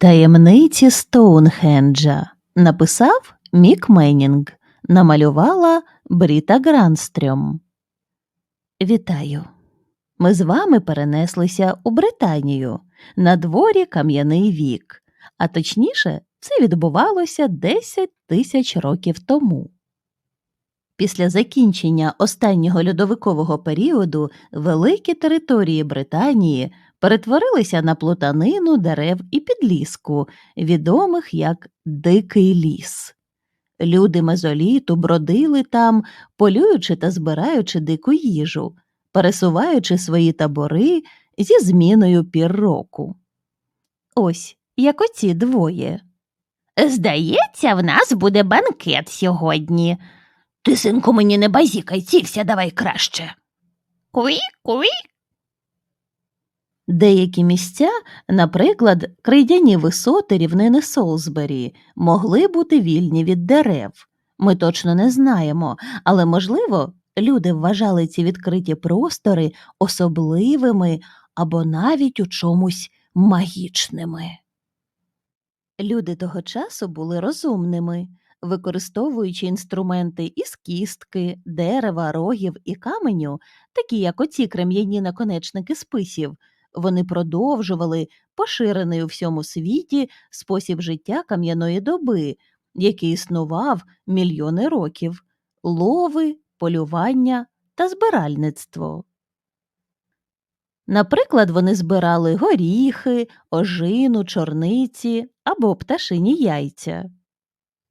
Таємниці Стоунхенджа написав Мік Меннінг, намалювала Бріта Гранстрьом. Вітаю! Ми з вами перенеслися у Британію на дворі кам'яний вік, а точніше, це відбувалося 10 тисяч років тому. Після закінчення останнього льодовикового періоду великі території Британії перетворилися на плутанину дерев і підліску, відомих як Дикий ліс. Люди мезоліту бродили там, полюючи та збираючи дику їжу, пересуваючи свої табори зі зміною пір року. Ось як оці двоє. Здається, в нас буде банкет сьогодні. Ти, синку, мені не базікай, цівся давай краще. Куі, куі. Деякі місця, наприклад, крейдяні висоти рівнини Солсбері, могли бути вільні від дерев. Ми точно не знаємо, але, можливо, люди вважали ці відкриті простори особливими або навіть у чомусь магічними. Люди того часу були розумними, використовуючи інструменти із кістки, дерева, рогів і каменю, такі як оці крем'яні наконечники списів, вони продовжували поширений у всьому світі спосіб життя кам'яної доби, який існував мільйони років лови, полювання та збиральництво. Наприклад, вони збирали горіхи, ожину, чорниці або пташині яйця.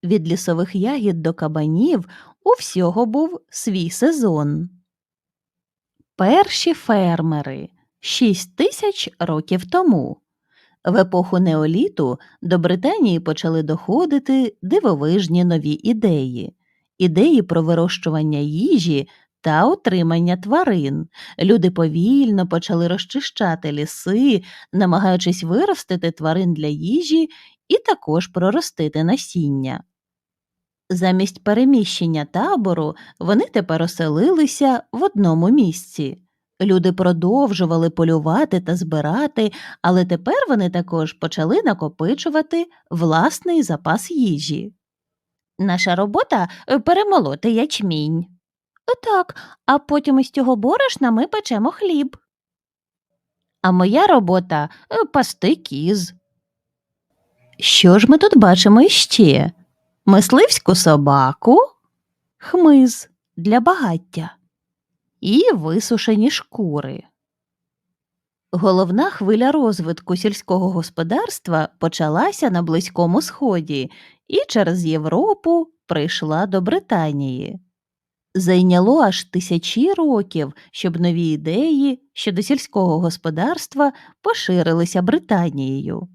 Від лісових ягід до кабанів у всього був свій сезон. Перші фермери 6 тисяч років тому. В епоху неоліту до Британії почали доходити дивовижні нові ідеї, ідеї про вирощування їжі та утримання тварин. Люди повільно почали розчищати ліси, намагаючись виростити тварин для їжі і також проростити насіння. Замість переміщення табору вони тепер оселилися в одному місці. Люди продовжували полювати та збирати, але тепер вони також почали накопичувати власний запас їжі. Наша робота е, перемолоти ячмінь. Так, а потім із цього борошна ми печемо хліб. А моя робота е, пасти кіз. Що ж ми тут бачимо іще? Мисливську собаку, хмиз для багаття і висушені шкури. Головна хвиля розвитку сільського господарства почалася на Близькому Сході і через Європу прийшла до Британії. Зайняло аж тисячі років, щоб нові ідеї щодо сільського господарства поширилися Британією.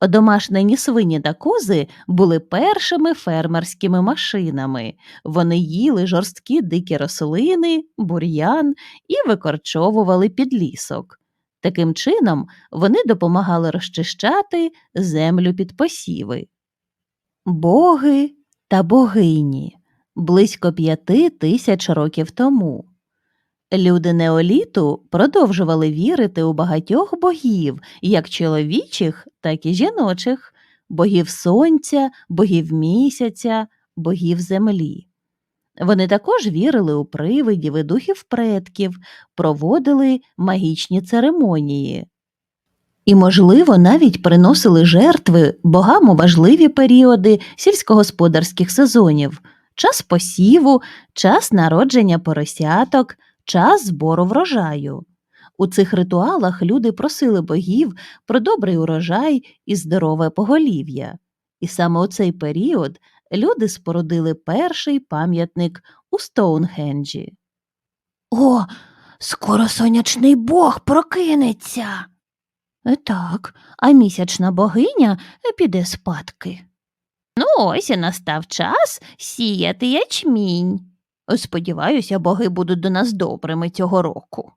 Одомашнені свині та кози були першими фермерськими машинами. Вони їли жорсткі дикі рослини, бур'ян і викорчовували підлісок. Таким чином вони допомагали розчищати землю під посіви. Боги та богині близько п'яти тисяч років тому. Люди неоліту продовжували вірити у багатьох богів, як чоловічих, так і жіночих, богів сонця, богів місяця, богів землі. Вони також вірили у привидів і духів предків, проводили магічні церемонії. І, можливо, навіть приносили жертви богам у важливі періоди сільськогосподарських сезонів, час посіву, час народження поросяток, час збору врожаю. У цих ритуалах люди просили богів про добрий урожай і здорове поголів'я. І саме у цей період люди спорудили перший пам'ятник у Стоунхенджі. О, скоро сонячний бог прокинеться. Е, Так, а місячна богиня піде спадки. Ну, ось і настав час сіяти ячмінь. Сподіваюся, боги будуть до нас добрими цього року.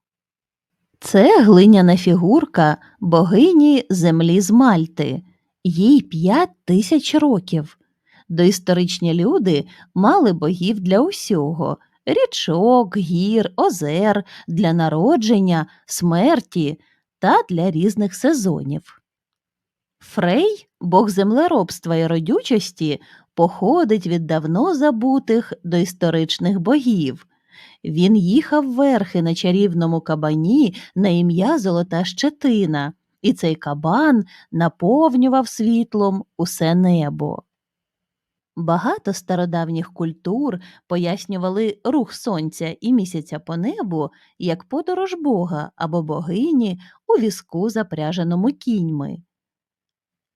Це глиняна фігурка богині землі з Мальти, їй п'ять тисяч років. Доісторичні люди мали богів для усього річок, гір, озер, для народження, смерті та для різних сезонів. Фрей, бог землеробства і родючості, походить від давно забутих до історичних богів. Він їхав верхи на чарівному кабані на ім'я Золота Щетина, і цей кабан наповнював світлом усе небо. Багато стародавніх культур пояснювали рух сонця і місяця по небу як подорож бога або богині у візку, запряженому кіньми.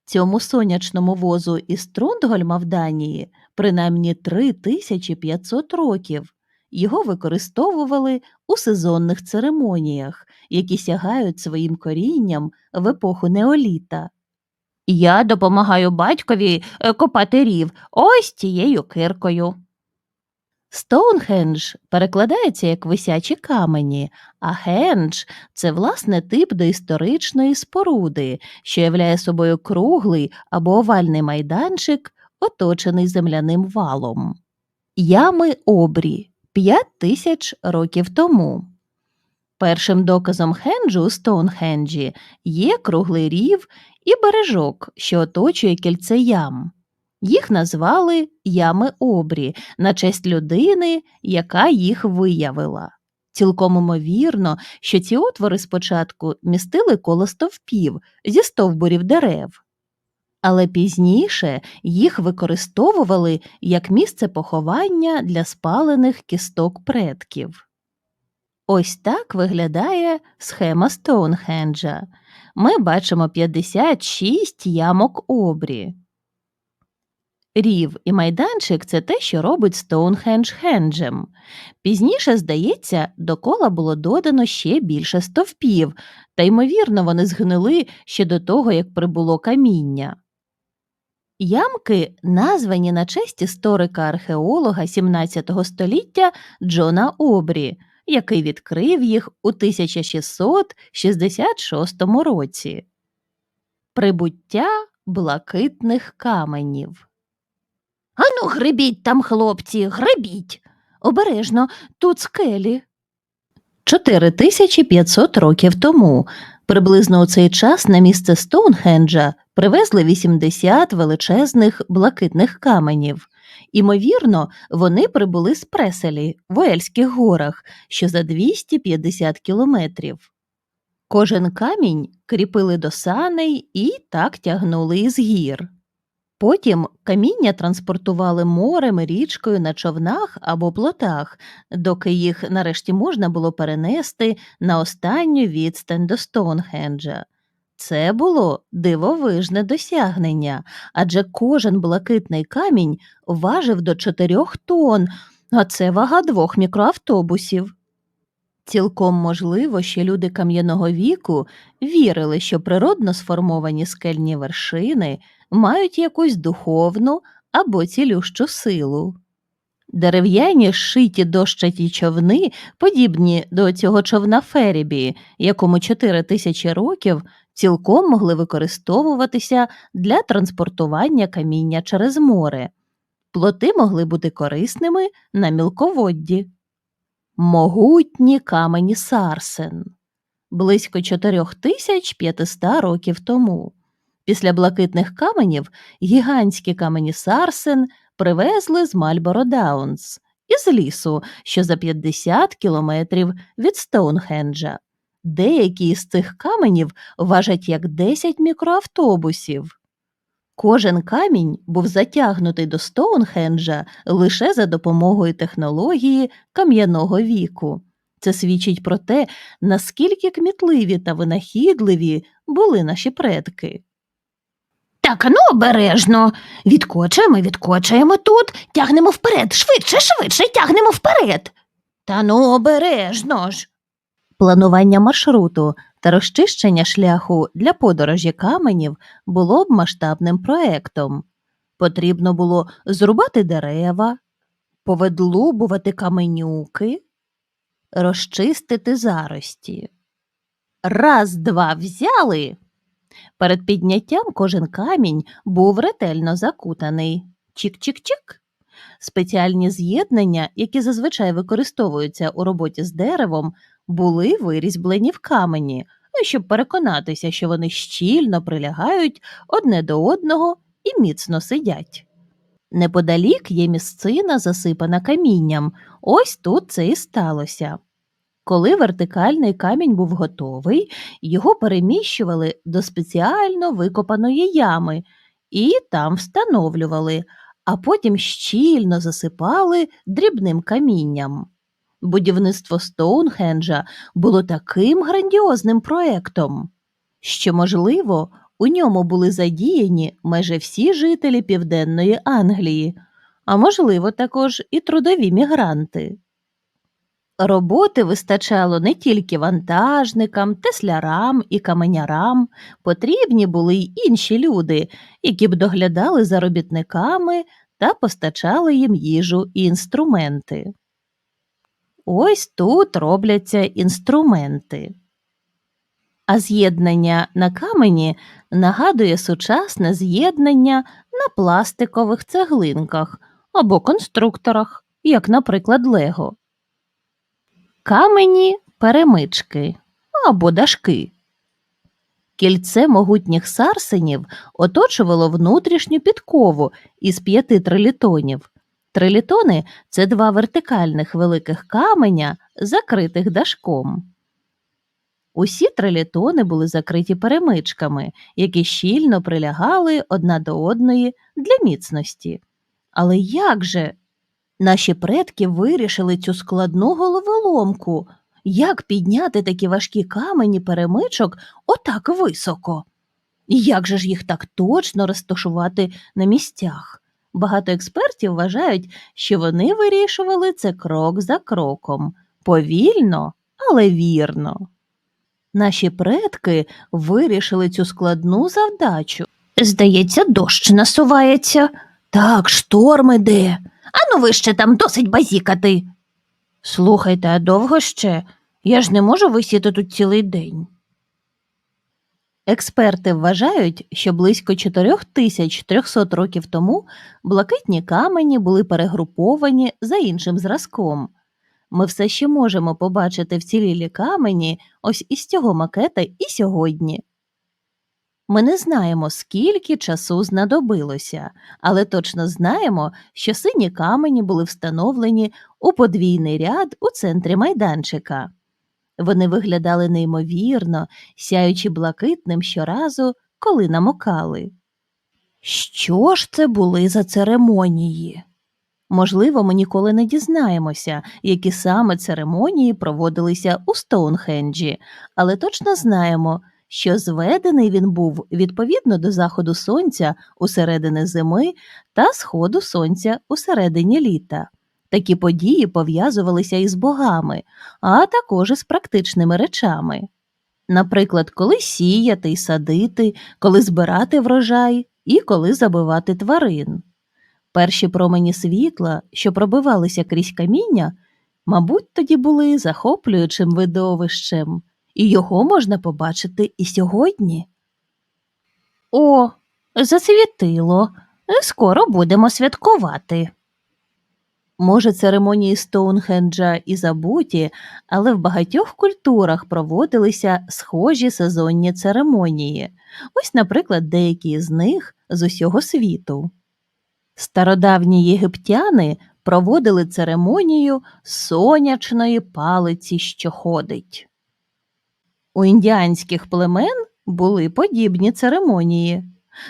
Цьому сонячному возу із Трундгольма в Данії принаймні 3500 років. Його використовували у сезонних церемоніях, які сягають своїм корінням в епоху неоліта. Я допомагаю батькові е, копати рів ось цією киркою. Стоунхендж перекладається як висячі камені, а хендж це власне тип доісторичної споруди, що являє собою круглий або овальний майданчик, оточений земляним валом. Ями обрі 5 тисяч років тому. Першим доказом хенджу у Стоунхенджі є круглий рів і бережок, що оточує кільце ям. Їх назвали ями обрі на честь людини, яка їх виявила. Цілком імовірно, що ці отвори спочатку містили коло стовпів зі стовбурів дерев, але пізніше їх використовували як місце поховання для спалених кісток предків. Ось так виглядає схема Стоунхенджа. Ми бачимо 56 ямок обрі. Рів і майданчик це те, що робить Стоунхендж хенджем. Пізніше, здається, до кола було додано ще більше стовпів, та ймовірно, вони згнили ще до того, як прибуло каміння. Ямки названі на честь історика-археолога 17 століття Джона Обрі, який відкрив їх у 1666 році. Прибуття блакитних каменів. Ану, грибіть там, хлопці, грибіть. Обережно, тут скелі. 4500 років тому, приблизно у цей час на місце Стоунхенджа привезли 80 величезних блакитних каменів. Імовірно, вони прибули з Преселі в Уельських горах, що за 250 кілометрів. Кожен камінь кріпили до саней і так тягнули із гір. Потім каміння транспортували морем річкою на човнах або плотах, доки їх нарешті можна було перенести на останню відстань до Стоунхенджа. Це було дивовижне досягнення, адже кожен блакитний камінь важив до 4 тонн, а це вага двох мікроавтобусів. Цілком можливо, що люди кам'яного віку вірили, що природно сформовані скельні вершини мають якусь духовну або цілющу силу. Дерев'яні шиті дощаті човни, подібні до цього човна Ферібі, якому 4 тисячі років цілком могли використовуватися для транспортування каміння через море. Плоти могли бути корисними на мілководді. Могутні камені Сарсен близько 4500 років тому. Після блакитних каменів гігантські камені Сарсен привезли з Мальборо Даунс із лісу, що за 50 кілометрів від Стоунхенджа. Деякі з цих каменів важать як 10 мікроавтобусів. Кожен камінь був затягнутий до Стоунхенджа лише за допомогою технології кам'яного віку. Це свідчить про те, наскільки кмітливі та винахідливі були наші предки. Так, ану, обережно. Відкочуємо, відкочуємо тут, тягнемо вперед, швидше, швидше, тягнемо вперед. Та ну, обережно ж. Планування маршруту та розчищення шляху для подорожі каменів було б масштабним проектом. Потрібно було зрубати дерева, поведлубувати каменюки, розчистити зарості. Раз, два взяли. Перед підняттям кожен камінь був ретельно закутаний. Чік-чік-чік. Спеціальні з'єднання, які зазвичай використовуються у роботі з деревом, були вирізблені в камені, ну, щоб переконатися, що вони щільно прилягають одне до одного і міцно сидять. Неподалік є місцина, засипана камінням. Ось тут це і сталося. Коли вертикальний камінь був готовий, його переміщували до спеціально викопаної ями і там встановлювали, а потім щільно засипали дрібним камінням. Будівництво Стоунхенджа було таким грандіозним проектом, що, можливо, у ньому були задіяні майже всі жителі Південної Англії, а можливо, також і трудові мігранти. Роботи вистачало не тільки вантажникам, теслярам і каменярам, потрібні були й інші люди, які б доглядали за робітниками та постачали їм їжу і інструменти. Ось тут робляться інструменти. А з'єднання на камені нагадує сучасне з'єднання на пластикових цеглинках або конструкторах, як, наприклад, Лего. Камені перемички або дашки. Кільце могутніх сарсенів оточувало внутрішню підкову із п'яти трилітонів. Трилітони це два вертикальних великих каменя, закритих дашком. Усі трилітони були закриті перемичками, які щільно прилягали одна до одної для міцності. Але як же наші предки вирішили цю складну головоломку? Як підняти такі важкі камені перемичок отак високо? І як же ж їх так точно розташувати на місцях? Багато експертів вважають, що вони вирішували це крок за кроком, повільно, але вірно. Наші предки вирішили цю складну завдачу. Здається, дощ насувається. Так, шторм іде. Ану ви ще там досить базікати. Слухайте, а довго ще? Я ж не можу висіти тут цілий день. Експерти вважають, що близько 4300 років тому блакитні камені були перегруповані за іншим зразком. Ми все ще можемо побачити вцілілі камені ось із цього макета і сьогодні. Ми не знаємо, скільки часу знадобилося, але точно знаємо, що сині камені були встановлені у подвійний ряд у центрі майданчика. Вони виглядали неймовірно, сяючи блакитним щоразу, коли намокали. Що ж це були за церемонії? Можливо, ми ніколи не дізнаємося, які саме церемонії проводилися у Стоунхенджі, але точно знаємо, що зведений він був відповідно до заходу сонця у середини зими та сходу сонця у середині літа. Такі події пов'язувалися із богами, а також із практичними речами. Наприклад, коли сіяти й садити, коли збирати врожай і коли забивати тварин. Перші промені світла, що пробивалися крізь каміння, мабуть, тоді були захоплюючим видовищем, і його можна побачити і сьогодні. О, засвітило. Скоро будемо святкувати. Може, церемонії Стоунхенджа і забуті, але в багатьох культурах проводилися схожі сезонні церемонії. Ось, наприклад, деякі з них з усього світу. Стародавні єгиптяни проводили церемонію сонячної палиці, що ходить. У індіанських племен були подібні церемонії.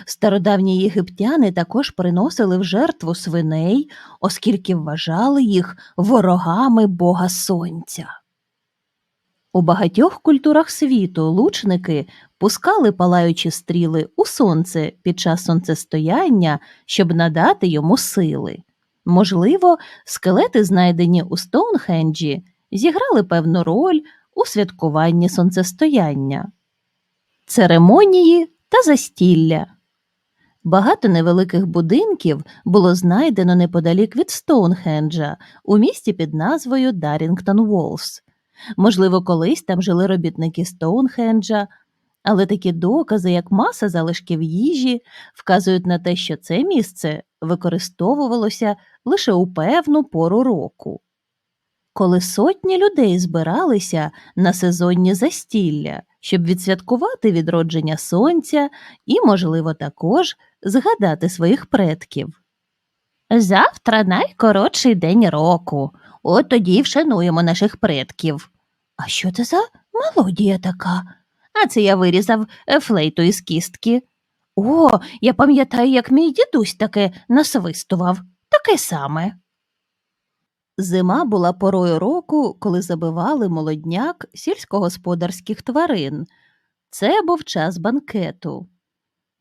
Стародавні єгиптяни також приносили в жертву свиней, оскільки вважали їх ворогами Бога Сонця. У багатьох культурах світу лучники пускали палаючі стріли у сонце під час сонцестояння, щоб надати йому сили. Можливо, скелети, знайдені у Стоунхенджі, зіграли певну роль у святкуванні сонцестояння. Церемонії та застілля Багато невеликих будинків було знайдено неподалік від Стоунхенджа у місті під назвою Дарінгтон Волс. Можливо, колись там жили робітники Стоунхенджа, але такі докази, як маса залишків їжі, вказують на те, що це місце використовувалося лише у певну пору року. Коли сотні людей збиралися на сезонні застілля, щоб відсвяткувати відродження сонця і, можливо, також згадати своїх предків. Завтра найкоротший день року. От тоді вшануємо наших предків. А що це за мелодія така? А це я вирізав е, флейту із кістки. О, я пам'ятаю, як мій дідусь таке насвистував. Таке саме. Зима була порою року, коли забивали молодняк сільськогосподарських тварин. Це був час банкету.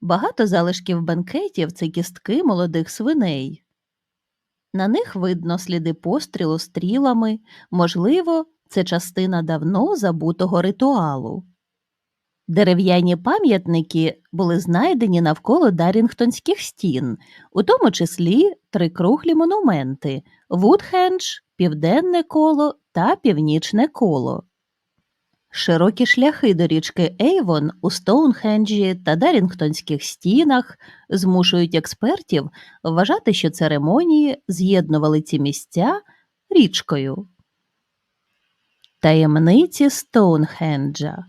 Багато залишків банкетів це кістки молодих свиней. На них видно сліди пострілу стрілами, можливо, це частина давно забутого ритуалу. Дерев'яні пам'ятники були знайдені навколо Дарінгтонських стін, у тому числі три круглі монументи Вудхендж, Південне коло та Північне коло. Широкі шляхи до річки Ейвон у Стоунхенджі та Дарінгтонських стінах змушують експертів вважати, що церемонії з'єднували ці місця річкою. Таємниці Стоунхенджа.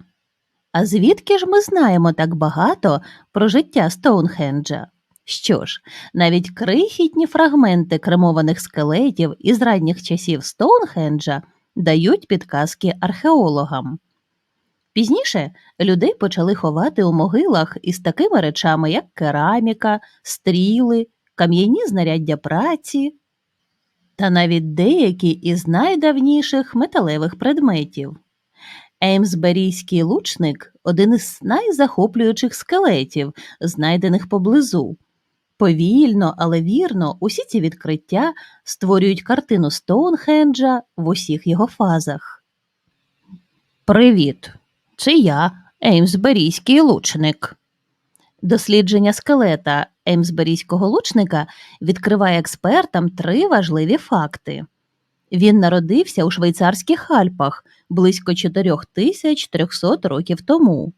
А звідки ж ми знаємо так багато про життя Стоунхенджа? Що ж, навіть крихітні фрагменти кремованих скелетів із ранніх часів Стоунхенджа дають підказки археологам. Пізніше людей почали ховати у могилах із такими речами, як кераміка, стріли, кам'яні знаряддя праці та навіть деякі із найдавніших металевих предметів. Еймсберійський лучник один із найзахоплюючих скелетів, знайдених поблизу. Повільно, але вірно, усі ці відкриття створюють картину Стоунхенджа в усіх його фазах. Привіт! Це я, Еймсберійський лучник. Дослідження скелета Еймсберійського лучника відкриває експертам три важливі факти. Він народився у швейцарських Альпах близько 4300 років тому.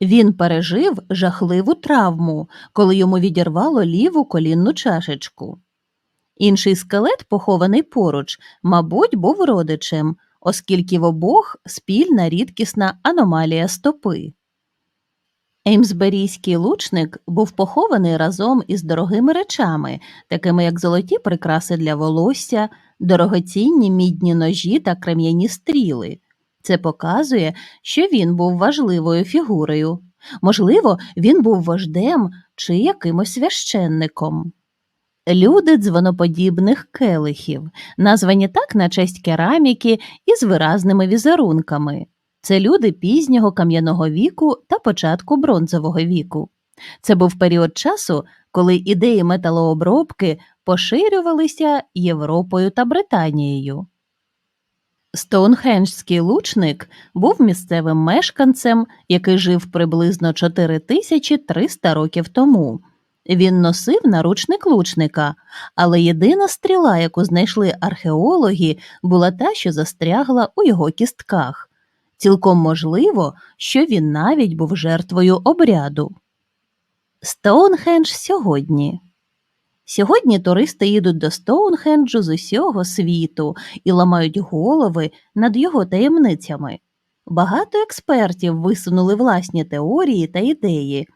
Він пережив жахливу травму, коли йому відірвало ліву колінну чашечку. Інший скелет, похований поруч, мабуть, був родичем, оскільки в обох спільна рідкісна аномалія стопи. Еймсберійський лучник був похований разом із дорогими речами, такими як золоті прикраси для волосся, дорогоцінні мідні ножі та крем'яні стріли. Це показує, що він був важливою фігурою. Можливо, він був вождем чи якимось священником. Люди дзвоноподібних келихів, названі так на честь кераміки із виразними візерунками. Це люди пізнього кам'яного віку та початку бронзового віку. Це був період часу, коли ідеї металообробки поширювалися Європою та Британією. Стоунхенджський лучник був місцевим мешканцем, який жив приблизно 4300 років тому. Він носив наручник лучника, але єдина стріла, яку знайшли археологи, була та, що застрягла у його кістках. Цілком можливо, що він навіть був жертвою обряду. Стоунхендж сьогодні. Сьогодні туристи їдуть до Стоунхенджу з усього світу і ламають голови над його таємницями. Багато експертів висунули власні теорії та ідеї.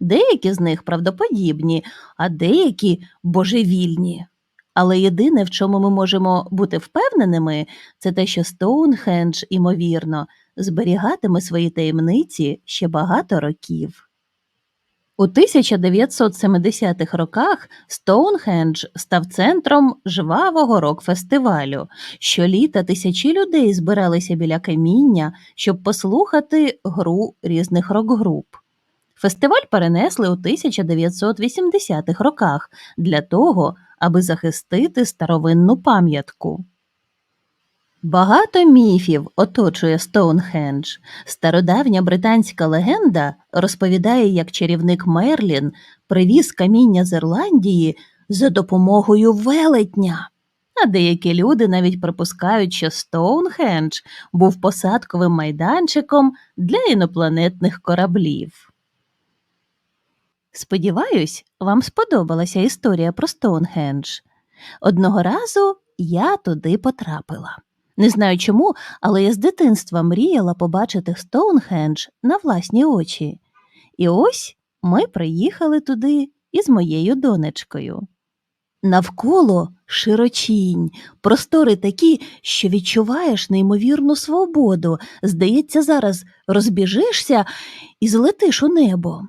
Деякі з них правдоподібні, а деякі божевільні. Але єдине, в чому ми можемо бути впевненими, це те, що Стоунхендж, імовірно, зберігатиме свої таємниці ще багато років. У 1970-х роках Стоунхендж став центром жвавого рок-фестивалю. Щоліта тисячі людей збиралися біля каміння, щоб послухати гру різних рок-груп. Фестиваль перенесли у 1980-х роках для того, аби захистити старовинну пам'ятку. Багато міфів оточує Стоунхендж. Стародавня британська легенда розповідає, як чарівник Мерлін привіз каміння з Ірландії за допомогою велетня. А деякі люди навіть припускають, що Стоунхендж був посадковим майданчиком для інопланетних кораблів. Сподіваюсь, вам сподобалася історія про Стоунхендж. Одного разу я туди потрапила. Не знаю чому, але я з дитинства мріяла побачити Стоунхендж на власні очі. І ось ми приїхали туди із моєю донечкою. Навколо широчінь, простори такі, що відчуваєш неймовірну свободу. Здається, зараз розбіжишся і злетиш у небо.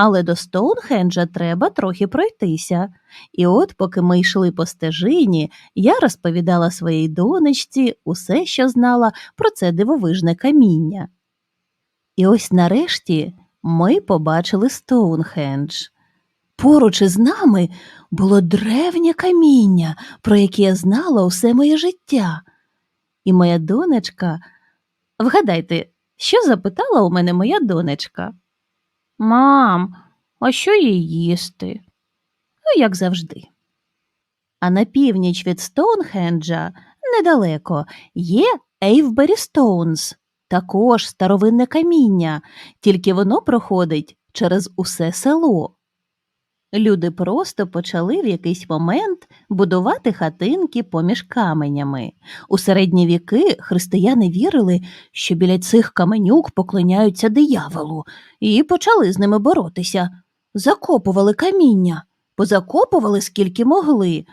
Але до Стоунхенджа треба трохи пройтися. І от, поки ми йшли по стежині, я розповідала своїй донечці усе, що знала про це дивовижне каміння. І ось нарешті ми побачили Стоунхендж. Поруч із нами було древнє каміння, про яке я знала усе моє життя. І моя донечка. Вгадайте, що запитала у мене моя донечка? Мам, а що їй їсти? Ну, як завжди. А на північ від Стоунхенджа, недалеко, є Ейвбері Стоунс, також старовинне каміння, тільки воно проходить через усе село. Люди просто почали в якийсь момент будувати хатинки поміж каменями. У середні віки християни вірили, що біля цих каменюк поклоняються дияволу, і почали з ними боротися. Закопували каміння, позакопували скільки могли,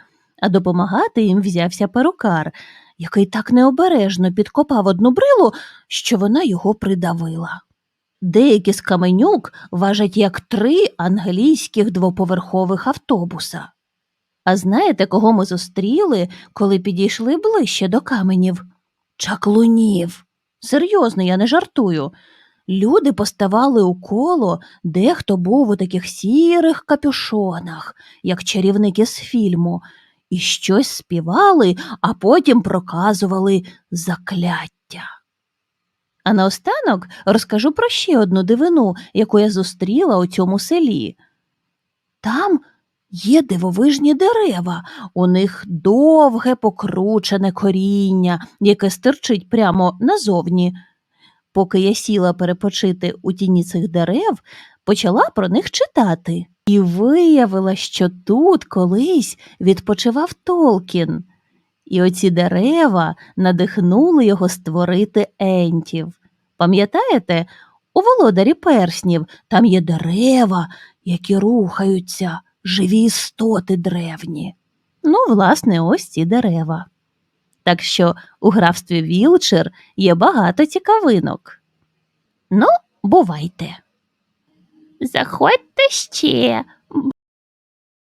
а допомагати їм взявся перукар, який так необережно підкопав одну брилу, що вона його придавила. Деякі з каменюк важать як три англійських двоповерхових автобуса. А знаєте, кого ми зустріли, коли підійшли ближче до каменів? Чаклунів. Серйозно, я не жартую. Люди поставали у коло, дехто був у таких сірих капюшонах, як чарівники з фільму, і щось співали, а потім проказували закляття. А наостанок розкажу про ще одну дивину, яку я зустріла у цьому селі. Там є дивовижні дерева, у них довге покручене коріння, яке стирчить прямо назовні. Поки я сіла перепочити у тіні цих дерев, почала про них читати. І виявила, що тут колись відпочивав Толкін. І оці дерева надихнули його створити ентів. Пам'ятаєте, у володарі перснів там є дерева, які рухаються, живі істоти древні. Ну, власне, ось ці дерева. Так що у графстві Вілчер є багато цікавинок. Ну, бувайте. Заходьте ще,